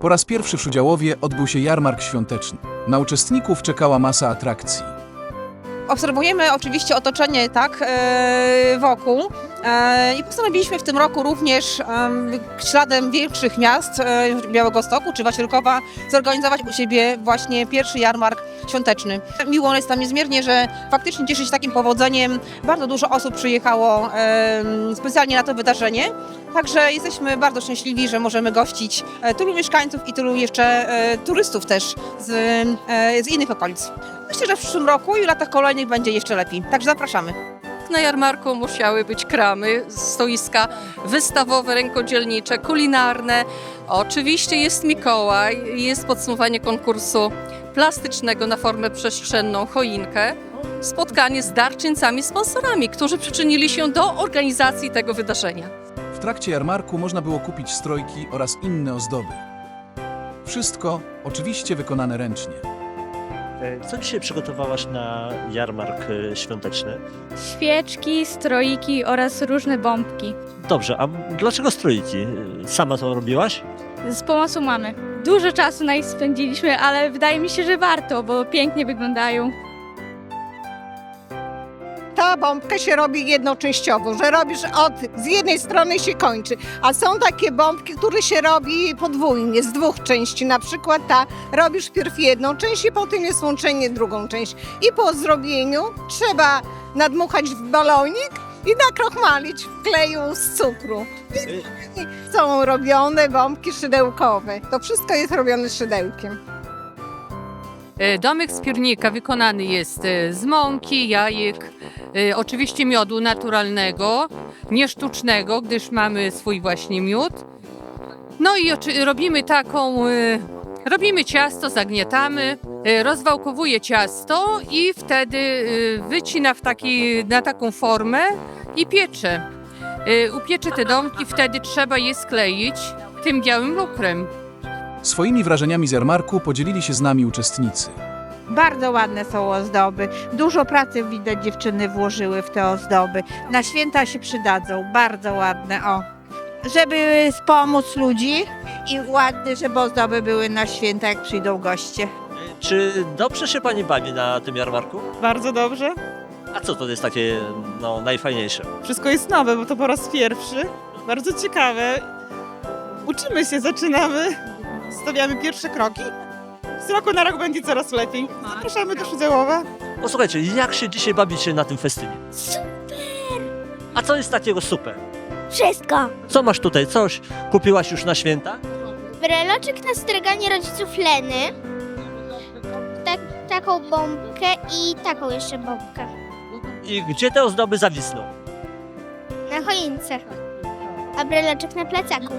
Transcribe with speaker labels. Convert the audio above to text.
Speaker 1: Po raz pierwszy w Szudziałowie odbył się jarmark świąteczny. Na uczestników czekała masa atrakcji.
Speaker 2: Obserwujemy oczywiście otoczenie tak e, wokół e, i postanowiliśmy w tym roku również em, śladem większych miast e, Białegostoku czy Wasilkowa zorganizować u siebie właśnie pierwszy jarmark świąteczny. Miło jest nam niezmiernie, że faktycznie cieszy się takim powodzeniem. Bardzo dużo osób przyjechało specjalnie na to wydarzenie. Także jesteśmy bardzo szczęśliwi, że możemy gościć tylu mieszkańców i tylu jeszcze turystów też z, z innych okolic. Myślę, że w przyszłym roku i w latach kolejnych będzie jeszcze lepiej. Także zapraszamy.
Speaker 3: Na jarmarku musiały być kramy, stoiska wystawowe, rękodzielnicze, kulinarne. Oczywiście jest Mikołaj, jest podsumowanie konkursu plastycznego na formę przestrzenną choinkę. Spotkanie z darczyńcami, sponsorami, którzy przyczynili się do organizacji tego wydarzenia.
Speaker 1: W trakcie jarmarku można było kupić strojki oraz inne ozdoby. Wszystko oczywiście wykonane ręcznie.
Speaker 4: E, Co dzisiaj przygotowałaś na jarmark e, świąteczny?
Speaker 5: Świeczki, stroiki oraz różne bombki.
Speaker 4: Dobrze, a dlaczego stroiki? Sama to robiłaś?
Speaker 5: Z pomocą mamy. Dużo czasu na nich spędziliśmy, ale wydaje mi się, że warto, bo pięknie wyglądają.
Speaker 6: Ta bombka się robi jednoczęściowo, że robisz od, z jednej strony się kończy, a są takie bombki, które się robi podwójnie, z dwóch części, na przykład ta, robisz pierw jedną część i potem jest łączenie drugą część. I po zrobieniu trzeba nadmuchać w balonik i nakrochmalić w kleju z cukru. I są robione bombki szydełkowe. To wszystko jest robione szydełkiem.
Speaker 7: E, Domek z piernika wykonany jest e, z mąki, jajek, e, oczywiście miodu naturalnego, nie sztucznego, gdyż mamy swój właśnie miód. No i robimy taką, robimy ciasto, zagniatamy, rozwałkowuje ciasto i wtedy wycina w taki, na taką formę i piecze. Upiecze te domki, wtedy trzeba je skleić tym białym lukrem.
Speaker 1: Swoimi wrażeniami z jarmarku podzielili się z nami uczestnicy.
Speaker 8: Bardzo ładne są ozdoby. Dużo pracy widać dziewczyny włożyły w te ozdoby. Na święta się przydadzą. Bardzo ładne, o. Żeby wspomóc ludzi i ładne, żeby ozdoby były na święta, jak przyjdą goście.
Speaker 4: Czy dobrze się Pani bawi na tym jarmarku?
Speaker 9: Bardzo dobrze.
Speaker 4: A co to jest takie no, najfajniejsze?
Speaker 9: Wszystko jest nowe, bo to po raz pierwszy. Bardzo ciekawe. Uczymy się, zaczynamy. Stawiamy pierwsze kroki. Z roku na rok będzie coraz lepiej. Zapraszamy do Szydełowa.
Speaker 4: Posłuchajcie, jak się dzisiaj bawicie na tym festynie?
Speaker 10: Super!
Speaker 4: A co jest takiego super?
Speaker 10: Wszystko!
Speaker 4: Co masz tutaj? Coś kupiłaś już na święta?
Speaker 10: Breloczek na straganie rodziców Leny. Tak, taką bombkę i taką jeszcze bombkę.
Speaker 4: I gdzie te ozdoby zawisną?
Speaker 10: Na choince. A breloczek na plecaku.